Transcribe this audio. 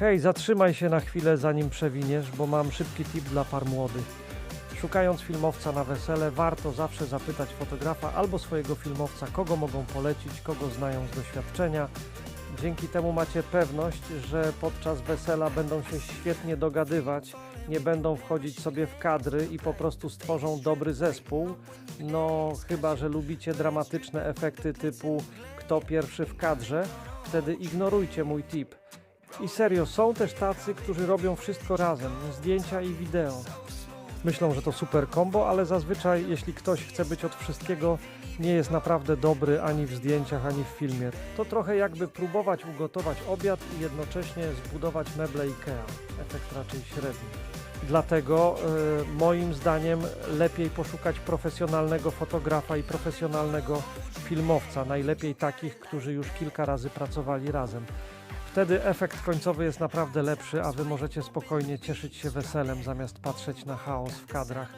Hej, zatrzymaj się na chwilę, zanim przewiniesz, bo mam szybki tip dla par młodych. Szukając filmowca na wesele, warto zawsze zapytać fotografa albo swojego filmowca, kogo mogą polecić, kogo znają z doświadczenia. Dzięki temu macie pewność, że podczas wesela będą się świetnie dogadywać, nie będą wchodzić sobie w kadry i po prostu stworzą dobry zespół. No, chyba że lubicie dramatyczne efekty typu kto pierwszy w kadrze, wtedy ignorujcie mój tip. I serio, są też tacy, którzy robią wszystko razem, zdjęcia i wideo. Myślą, że to super kombo, ale zazwyczaj, jeśli ktoś chce być od wszystkiego, nie jest naprawdę dobry ani w zdjęciach, ani w filmie. To trochę jakby próbować ugotować obiad i jednocześnie zbudować meble IKEA. Efekt raczej średni. Dlatego y, moim zdaniem lepiej poszukać profesjonalnego fotografa i profesjonalnego filmowca, najlepiej takich, którzy już kilka razy pracowali razem. Wtedy efekt końcowy jest naprawdę lepszy, a wy możecie spokojnie cieszyć się weselem zamiast patrzeć na chaos w kadrach